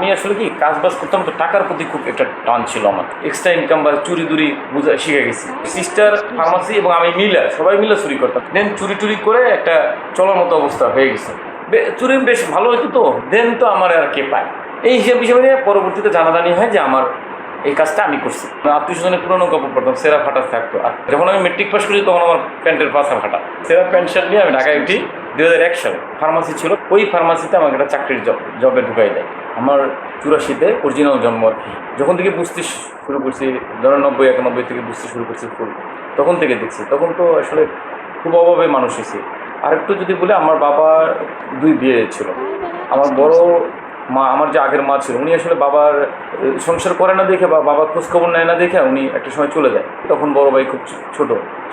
আমি আসলে কি কাজ বাজ করতাম, তো টাকার প্রতি খুব একটা টান ছিল আমার। এক্সট্রা ইনকাম বা চুরি দুরি বুঝা শিখে গেছি। সিস্টার ফার্মাসি এবং আমি মিলে, সবাই মিলে চুরি করতাম। দেন চুরি টুরি করে একটা চলার মতো অবস্থা হয়ে গেছে। চুরি বেশ ভালো হতো তো দেন তো আমার আর কে পায়। এই হিসাব হিসেবে পরবর্তীতে জানাজানি হয় যে আমার এই কাজটা আমি করছি। আত্মীয় স্বজনের পুরোনো কাপড় পরতাম সেরা ফাটা থাকতো। আর যখন আমি মেট্রিক পাস করি, তখন আমার প্যান্টের পাশা ফাটা। সেরা প্যান্ট শার্ট নিয়ে আমি ঢাকায় উঠি দু হাজার এক সালে। ফার্মাসি ছিল, ওই ফার্মাসিতে আমাকে একটা চাকরির জব জবে ঢুকাই দেয়। আমার চুরাশিতে অরিজিনাল জন্ম। আর কি যখন থেকে বুঝতে শুরু করছি, ধরো নব্বই, একানব্বই থেকে বুঝতে শুরু করছি ফুল, তখন থেকে দেখছি। তখন তো আসলে খুব অভাবে মানুষ হয়েছে। আরেকটু যদি বলে, আমার বাবা দুই বিয়ে ছিল। আমার বড় মা, আমার যে আগের মা ছিল, উনি আসলে বাবার সংসার করে না দেখে বা বাবার খোঁজখবর নেয় না দেখে উনি একটা সময় চলে যায়। তখন বড় ভাই খুব ছোট,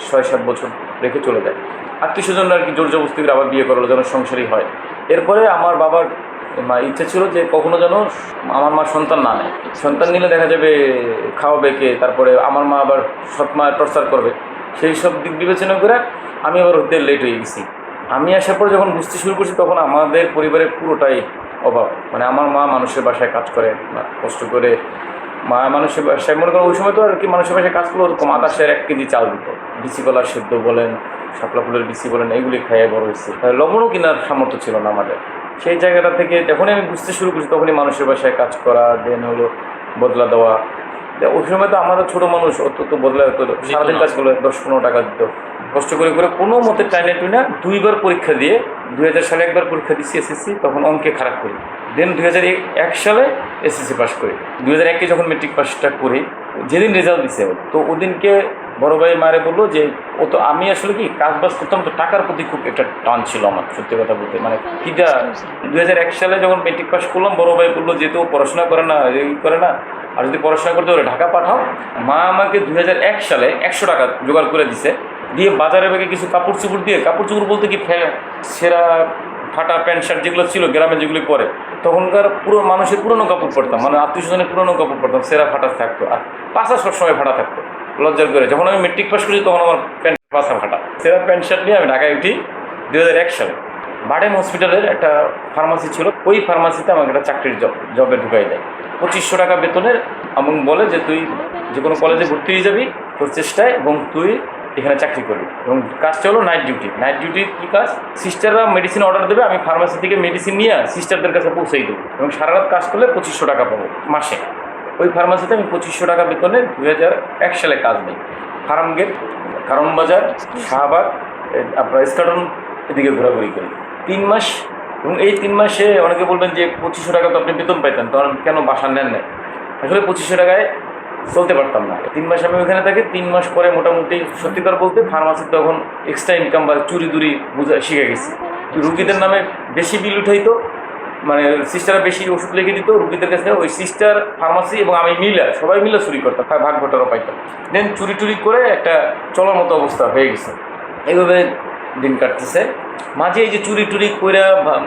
ছয়, সাত বছর রেখে চলে যায়। আত্মীয় স্বজন আর কি জোর জবস্তি করে আবার বিয়ে করল, যেন সংসারই হয়। এরপরে আমার বাবার মা ইচ্ছে ছিল যে কখনো যেন আমার মা সন্তান না নেয়। সন্তান নিলে দেখা যাবে খাওয়াবে কে, তারপরে আমার মা আবার সৎ মা টর্চার করবে। সেই সব দিক বিবেচনা করে আমি আবার হতে লেট হয়ে গেছি। আমি আসার পর যখন বুঝতে শুরু করছি, তখন আমাদের পরিবারের পুরোটাই অভাব। মানে আমার মা মানুষের বাসায় কাজ করে কষ্ট করে, মা মানুষের বাসায়, মনে করো ওই সময় তো আর কি মানুষের বাসায় কাজ করল ওরকম আকাশের এক কেজি চাল দিত। বিচি কলার সেদ্ধ বলেন, শাপলা ফুলের বিচি বলেন, এগুলি খাইয়ে বড় হয়েছে। লবণও কেনার সামর্থ্য ছিল না আমাদের। সেই জায়গাটা থেকে যখনই আমি বুঝতে শুরু করছি তখনই মানুষের বাসায় কাজ করা দেন হলো বদলা দেওয়া। ওই সময় তো আমাদের ছোটো মানুষ অত তো বদলা হতো। সারাদিন কাজ করল দশ পনেরো টাকা দিত। কষ্ট করে করে কোনো মতে টাইনে টুইনা দুইবার পরীক্ষা দিয়ে দুই হাজার সালে একবার পরীক্ষা দিচ্ছি এসএসসি তখন অঙ্কে খারাপ করি। দেন দুই হাজার এক সালে এসএসসি পাস করি। দুই হাজার একে যখন মেট্রিক পাসটা করি যেদিন রেজাল্ট দিছে তো ওদিনকে বড় ভাই মারে বলল যে, ও তো আমি আসলে কি কাজ বাজ করতাম তো টাকার প্রতি খুব একটা টান ছিল আমার, সত্যি কথা বলতে। মানে কিটা দুই হাজার এক সালে যখন মেট্রিক পাস করলাম, বড় ভাই বলল যেহেতু ও পড়াশোনা করে না এই করে না, আর যদি পড়াশোনা করতে হলে ঢাকা পাঠাও। মা আমাকে দু এক সালে একশো টাকা জোগাড় করে দিছে, দিয়ে বাজারে বেগে কিছু কাপড় চুপড় দিয়ে, কাপড় চুপড় বলতে কি সেরা ফাটা প্যান্ট, শার্ট যেগুলো ছিল গ্রামে যেগুলি পরে, তখনকার পুরো মানুষের পুরনো কাপড় পরতাম মানে আত্মীয় স্বজনের পুরনো কাপড় পরতাম, সেরা ফাটা থাকতো, আর পাশা সবসময় ফাটা থাকতো। লজ্জার করে। যখন আমি মেট্রিক পাস করি তখন আমার প্যান্ট পাশা ফাটা। সেরা প্যান্ট শার্ট নিয়ে আমি ঢাকায় উঠি দু হাজার এক সালে। বাডেম হসপিটালের একটা ফার্মাসি ছিল। ওই ফার্মাসিতে আমাকে একটা চাকরির জব জবে ঢুকাই দেয়। পঁচিশশো টাকা বেতনের এবং বলে যে, তুই যে কোনো কলেজে ভর্তি হয়ে যাবি তোর চেষ্টায় এবং তুই এখানে চাকরি করবি। এবং কাজটা হলো নাইট ডিউটি নাইট ডিউটি কী কাজ? সিস্টাররা মেডিসিন অর্ডার দেবে, আমি ফার্মাসি থেকে মেডিসিন নিয়ে সিস্টারদের কাছে পৌঁছেই দেবো। এবং সারা রাত কাজ করলে পঁচিশশো টাকা পাবো মাসে। ওই ফার্মাসিতে আমি পঁচিশশো টাকা বেতনে দুই হাজার এক সালে কাজ নিই। ফার্ম গেট, কারণ বাজার, শাহবাগ আপনার স্কাটন এদিকে ঘোরাঘুরি করি। তিন মাস, এবং এই তিন মাসে অনেকে বলবেন যে পঁচিশশো টাকা তো আপনি বেতন পাইতেন তখন কেন বাসা নেন নাই? আসলে পঁচিশশো টাকায় চলতে পারতাম না। তিন মাস আমি ওখানে থাকি, তিন মাস পরে মোটামুটি, সত্যিকার বলতে ফার্মাসির তখন এক্সট্রা ইনকাম বা চুরি দুরি বুঝা শিখে গেছি। রুগীদের নামে বেশি বিল উঠাইতো মানে সিস্টাররা বেশি ওষুধ লিখে দিত, রুগীদের কাছে ওই সিস্টার ফার্মাসি এবং আমি মিলে সবাই মিলে চুরি করতাম, ভাগ ভোটারও পাইতাম। দেন চুরি টুরি করে একটা চলার মতো অবস্থা হয়ে গেছে। এইভাবে দিন কাটতেছে। মাঝে এই যে চুরি টুরি করে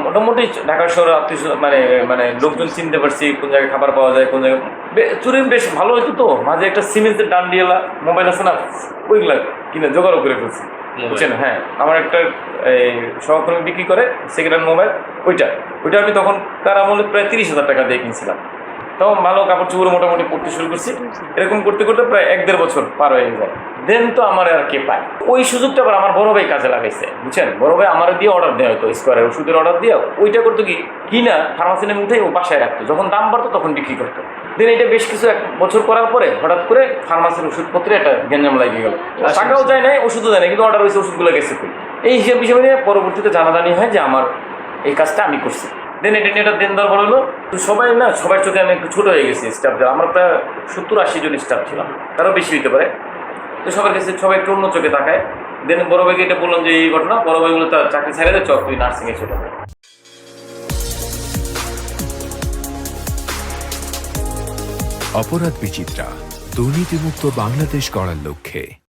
মোটামুটি ঢাকা শহরে আত্মীয় মানে মানে লোকজন চিনতে পারছি কোন জায়গায় খাবার পাওয়া যায়, কোন জায়গায় চুরি বেশ ভালো হইতো তো। মাঝে একটা সিমেন্টের ডান্ডিওয়ালা মোবাইল আছে না, ওইগুলা কিনে জোগাড়ও করে ফেলছি। বুঝছেন? হ্যাঁ আমার একটা, এই, সহকর্মী বিক্রি করে সেকেন্ড হ্যান্ড মোবাইল ওইটা। ওইটা আমি তখন তার আমলে প্রায় তিরিশ হাজার টাকা দিয়ে কিনছিলাম। তখন ভালো কাপড় চোপড় মোটামুটি পড়তে শুরু করছি। এরকম করতে করতে প্রায় এক দেড় বছর পার হয়ে যায় দেন তো আমার আর কে পায়? ওই সুযোগটা আবার আমার বড় ভাই কাজে লাগাইছে, বুঝছেন? বড় ভাই আমার দিয়ে অর্ডার দেওয়া হতো স্কোয়ারের ওষুধের অর্ডার দিয়ে। ওইটা করতো কি? কিনা ফার্মাসি নেমে উঠে ও বাসায় রাখতো। যখন দাম বাড়তো তখন বিক্রি করতো। দেন এটা বেশ কিছু এক বছর করার পরে হঠাৎ করে ফার্মাসির ওষুধপত্রে একটা গেঞ্জাম লাগিয়ে গেল। টাকাও যায় নাই ওষুধও যায় না কিন্তু অর্ডার হয়েছে ওষুধগুলো গেছে এই হিসাব হিসেবে নিয়ে পরবর্তীতে জানাজানি হয় যে আমার এই কাজটা আমি করছি। দেন এটা নিয়ে একটা দেন বলল তো সবাই না সবার চোখে আমি একটু ছোটো হয়ে গেছি স্টাফ আমরা প্রায় সত্তর আশি জন স্টাফ ছিলাম তারও বেশি হইতে পারে। তো সবার কাছে সবাই একটু অন্য চোখে তাকায়। দেন বড় ভাইকে এটা বললাম যে এই ঘটনা বড় ভাই বলে তার চাকরি ছেড়ে দেয় চল তুই নার্সিংয়ে চলে যা। অপরাধ বিচিত্রা দুর্নীতিমুক্ত বাংলাদেশ গড়ার লক্ষ্যে।